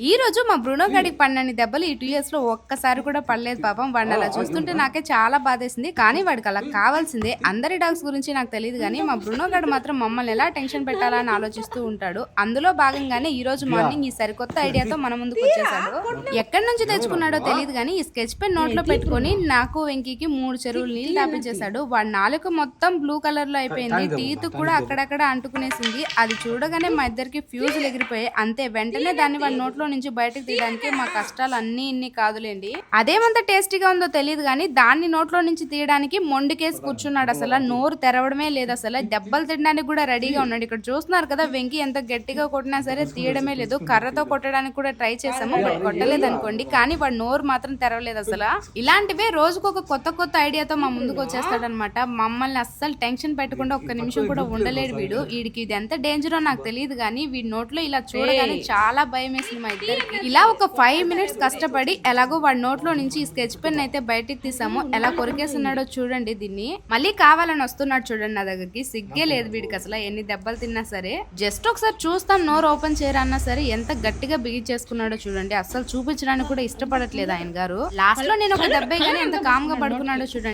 ఈ రోజు మా బ్రూనో గడికి పడినన్ని దెబ్బలు ఈ టూ ఇయర్స్లో ఒక్కసారి కూడా పడలేదు పాపం. వాడిని అలా చూస్తుంటే నాకే చాలా బాధేసింది. కానీ వాడికి అలా కావాల్సిందే. అందరి డాగ్స్ గురించి నాకు తెలియదు కానీ మా బ్రూనో గడు మాత్రం మమ్మల్ని ఎలా టెన్షన్ పెట్టాలని ఆలోచిస్తూ ఉంటాడు. అందులో భాగంగానే ఈ రోజు మార్నింగ్ ఈ సరికొత్త ఐడియాతో మన ముందుకు వచ్చేసాడు. ఎక్కడి నుంచి తెచ్చుకున్నాడో తెలియదు కానీ ఈ స్కెచ్ పెన్ నోట్లో పెట్టుకొని నాకు వెంకీకి మూడు చెరువులు నీళ్ళు తాపించేశాడు వాడి నాలుక మొత్తం బ్లూ కలర్లో అయిపోయింది. టీత్ కూడా అక్కడక్కడ అంటుకునేసింది. అది చూడగానే మా ఇద్దరికి ఫ్యూజులు ఎగిరిపోయాయి. అంతే వెంటనే దాన్ని వాడి నోట్లో నుంచి బయటకు తీయడానికి మా కష్టాలు అన్ని ఇన్ని కాదులేండి. అదేమంత టేస్టీగా ఉందో తెలియదు కానీ దాన్ని నోట్లో నుంచి తీయడానికి మొండికేసి కూర్చున్నాడు అసలు. నోరు తెరవడమే లేదు అసలు. దెబ్బలు తినడానికి కూడా రెడీగా ఉన్నాడు. ఇక్కడ చూస్తున్నారు కదా వెంకీ ఎంత గట్టిగా కొట్టినా సరే తీయడమే లేదు. కర్రతో కొట్టడానికి కూడా ట్రై చేసాము బట్ కొట్టలేదు అనుకోండి కానీ వాడు నోరు మాత్రం తెరవలేదు అసలు. ఇలాంటివే రోజుకు ఒక కొత్త కొత్త ఐడియాతో మా ముందుకు వచ్చేస్తాడనమాట. మమ్మల్ని అస్సలు టెన్షన్ పెట్టకుండా ఒక్క నిమిషం కూడా ఉండలేడు వీడు. వీడికి ఇది ఎంత డేంజరో నాకు తెలియదు కానీ వీడి నోట్లో ఇలా చూడగానే చాలా భయం వేసింది మా ఇలా ఒక ఫైవ్ మినిట్స్ కష్టపడి ఎలాగో వాడి నోట్లో నుంచి ఈ స్కెచ్ పెన్ అయితే బయటికి తీసాము. ఎలా కొరికేస్తున్నాడో చూడండి దీన్ని. మళ్ళీ కావాలని వస్తున్నాడు చూడండి నా దగ్గరికి. సిగ్గే లేదు వీడికి అసలు. ఎన్ని దెబ్బలు తిన్నా సరే. జస్ట్ ఒకసారి చూస్తాం నోరు ఓపెన్ చేయరన్నా సరే ఎంత గట్టిగా బిగించేసుకున్నాడో చూడండి. అసలు చూపించడానికి కూడా ఇష్టపడట్లేదు ఆయన గారు. లాస్ట్లో నేను ఒక దెబ్బే కానీ ఎంత కామ్గా పడుకున్నాడో చూడండి.